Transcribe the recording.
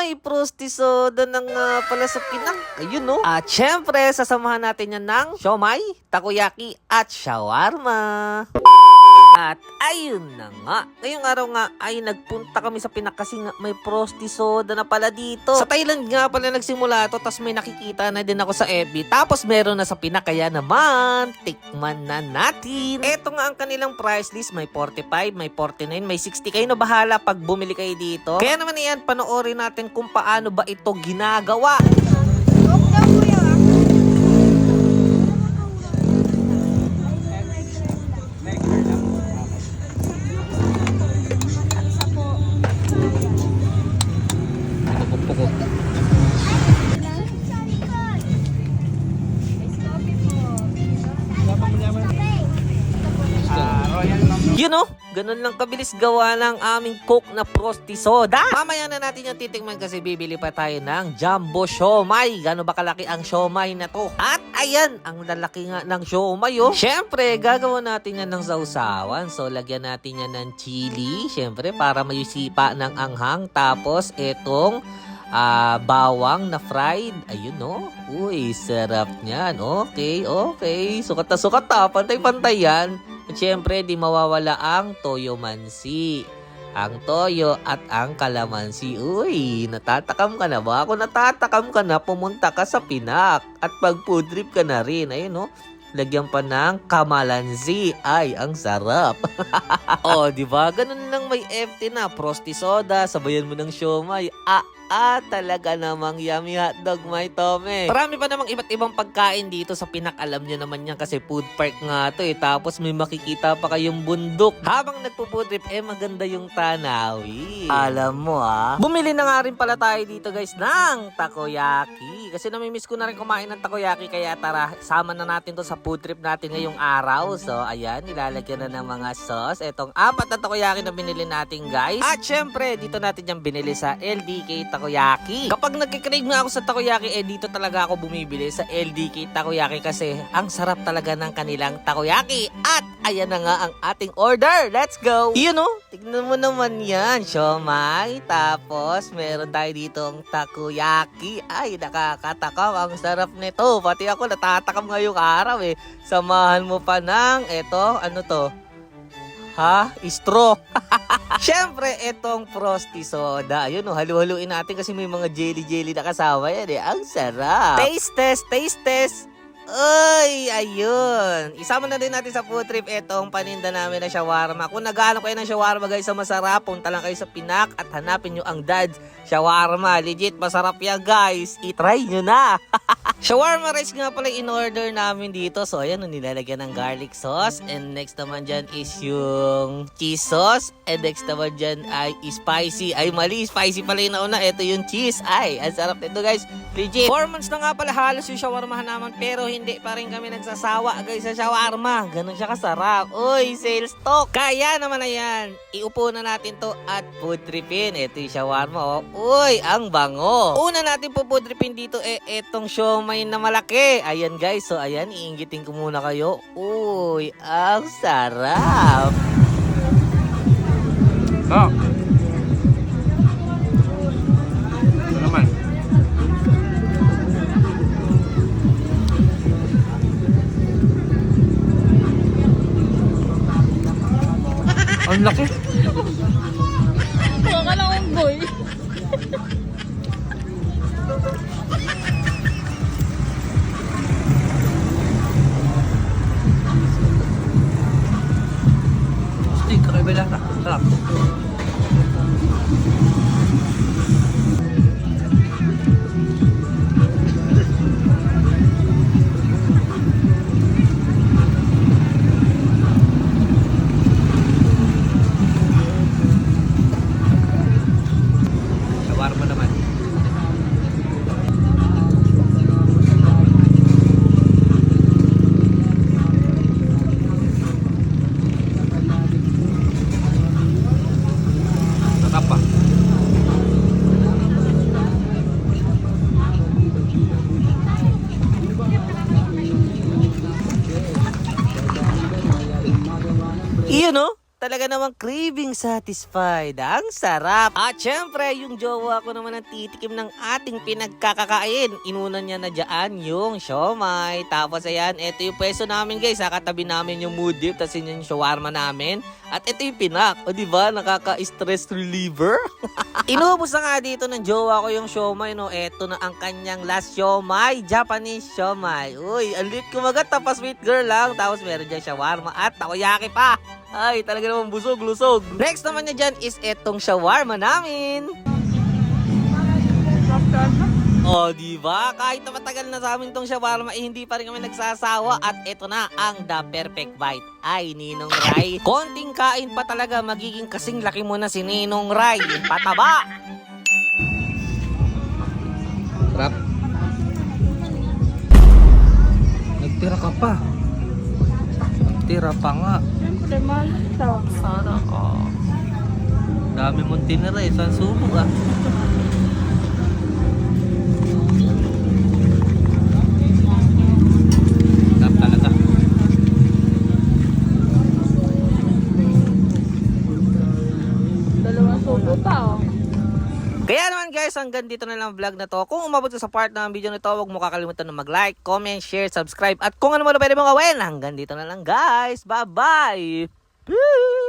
may prostisoda na nga pala sa Pinak. Ayun no. At syempre, sasamahan natin yan ng siomay, takoyaki, at shawarma. At ayun na nga. Ngayong araw nga ay nagpunta kami sa Pinak kasi nga may prostisoda na pala dito. Sa Thailand nga pala nagsimula to tapos may nakikita na din ako sa FB. Tapos meron na sa Pinak kaya naman tikman na natin. Eto nga ang kanilang price list. May 45, may 49, may 60. Kayo na bahala pag bumili kayo dito. Kaya naman yan, panoorin natin kung paano ba ito ginagawa. You know, ganun lang kabilis gawa ng aming coke na prostisoda. Mamaya na natin yung titikman kasi bibili pa tayo ng jumbo siomay. Gano'n ba kalaki ang siomay na to? At ayan, ang lalaki nga ng siomay oh. Siyempre, gagawa natin yan ng sausawan. So, lagyan natin yan ng chili. Siyempre, para may sipa ng anghang. Tapos, etong ah, bawang na fried. Ayun, no? Uy, sarap niyan. Okay, okay. Sukat na sukat ha. Pantay-pantay yan. At syempre, di mawawala ang toyo mansi. Ang toyo at ang kalamansi. Uy, natatakam ka na ba? Ako natatakam ka na, pumunta ka sa Pinak. At pag food trip ka na rin. Ayun, no? Lagyan pa ng kamalansi. Ay, ang sarap. oh, di ba? Ganun lang may empty na. Prosti soda, sabayan mo ng siomay. Ah, ah, talaga namang yummy hotdog, may tome. Marami pa namang iba't ibang pagkain dito sa Pinak. Alam nyo naman yan kasi food park nga to eh. Tapos may makikita pa kayong bundok. Habang nagpo-food trip, eh maganda yung tanawi. Alam mo ah. Bumili na nga rin pala tayo dito guys ng takoyaki. Kasi namimiss ko na rin kumain ng takoyaki. Kaya tara, sama na natin to sa food trip natin ngayong araw. So ayan, nilalagyan na ng mga sauce. Etong apat na takoyaki na binili natin guys. At syempre, dito natin yung binili sa LDK Takoyaki. Kapag nagkikrave nga ako sa takoyaki, eh dito talaga ako bumibili sa LDK Takoyaki kasi ang sarap talaga ng kanilang takoyaki. At ayan na nga ang ating order. Let's go! Yun o, tignan mo naman yan. Siomay, tapos meron tayo ditong takoyaki. Ay, nakakatakam. Ang sarap nito. Pati ako natatakam ngayong araw eh. Samahan mo pa ng, eto, ano to? Ha? Straw. Siyempre, itong Frosty Soda. Ayun, oh, halu-haluin natin kasi may mga jelly-jelly na kasama yan eh. Ang sarap. Taste test, taste test. Uy, ayun. Isama na din natin sa food trip itong paninda namin na shawarma. Kung naghahanap kayo ng shawarma guys sa masarap, punta lang kayo sa Pinak at hanapin nyo ang Dad's Shawarma. Legit, masarap yan guys. I-try nyo na. shawarma rice nga pala in-order namin dito. So, ayan, nilalagyan ng garlic sauce. And next naman dyan is yung cheese sauce. And next naman dyan ay spicy. Ay, mali. Spicy pala yung nauna. Ito yung cheese. Ay, ang sarap nito guys. Legit. Four months na nga pala halos yung shawarma naman. Pero hindi pa rin kami nagsasawa guys sa shawarma. Ganun siya kasarap. Uy, sales talk. Kaya naman na yan. Iupo na natin to at food tripin. Ito yung shawarma oh. Uy, ang bango. Una natin po food tripin dito eh etong siomay na malaki. Ayan guys. So ayan, iingitin ko muna kayo. Uy, ang sarap. Oh. Ito naman. Ang laki. Iyon no? talaga namang craving satisfied. Ang sarap. At syempre, yung jowa ko naman ang titikim ng ating pinagkakakain. Inunan niya na dyan yung siomay. Tapos ayan, ito yung pwesto namin guys. Sa katabi namin yung mood dip. Tapos yun yung shawarma namin. At ito yung pinak. O diba, nakaka-stress reliever. Inubos na nga dito ng jowa ko yung siomay, no? Ito na ang kanyang last siomay. Japanese siomay. Uy, ang lit kumagat. Tapos sweet girl lang. Tapos meron dyan shawarma at takoyaki pa. Ay, talaga naman busog, lusog. Next naman niya dyan is etong shawarma namin. Oh, di ba? Kahit na matagal na sa amin tong shawarma, eh, hindi pa rin kami nagsasawa. At ito na ang The Perfect Bite. Ay, Ninong Rai. Konting kain pa talaga, magiging kasing laki mo na si Ninong Rai. Pataba! Sarap. Nagtira ka pa. Nagtira pa nga. Ito. Sana ka. Dami mong tinira eh. Saan subok ah? Kaya naman guys, hanggang dito na lang ang vlog na to. Kung umabot ka sa part ng video na to, huwag mo kakalimutan na mag-like, comment, share, subscribe. At kung ano mo na pwede mong gawin, hanggang dito na lang guys. Bye-bye! Peace!